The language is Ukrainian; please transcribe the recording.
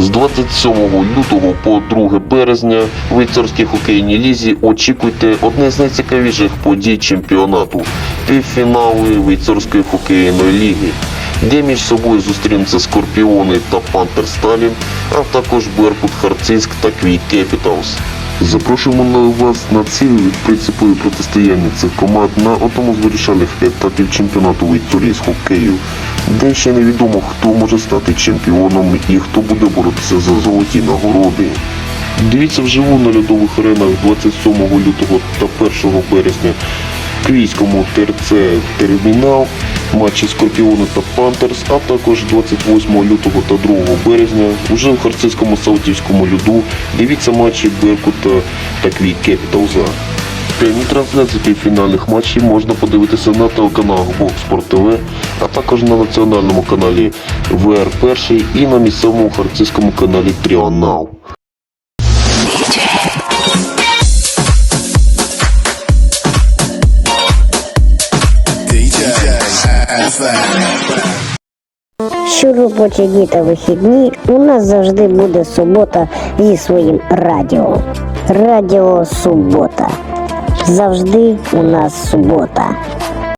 З 27 лютого по 2 березня в Вейцорській хокейній лізі очікуйте одне з найцікавіших подій чемпіонату півфінали Вейцорської хокейної ліги, де між собою зустрінуться Скорпіони та Пантер Сталін, а також Беркут Харцизьк та Квіт Кепіталс. Запрошуємо на вас на ці принципові протистояння цих команд на одному з вирішальних етапів чемпіонату Вікторії з хокею, де ще невідомо хто може стати чемпіоном і хто буде боротися за золоті нагороди. Дивіться вживу на льодових аренах 27 лютого та 1 березня Київському ТРЦ Термінал, матчі Скорпіони та Пантерс, а також 28 лютого та 2 березня уже в Харцизькому Саутівському льоду дивіться матчі Беркута та Квіт Кепіталза. Прямі трансляції півфінальних матчів можна подивитися на телеканалах Бокспорт ТВ, а також на національному каналі ВР1 і на місцевому харцизькому каналі Тріонал. Що робочі дні та вихідні, у нас завжди буде субота зі своїм радіо. Радіо Субота. Завжди у нас субота.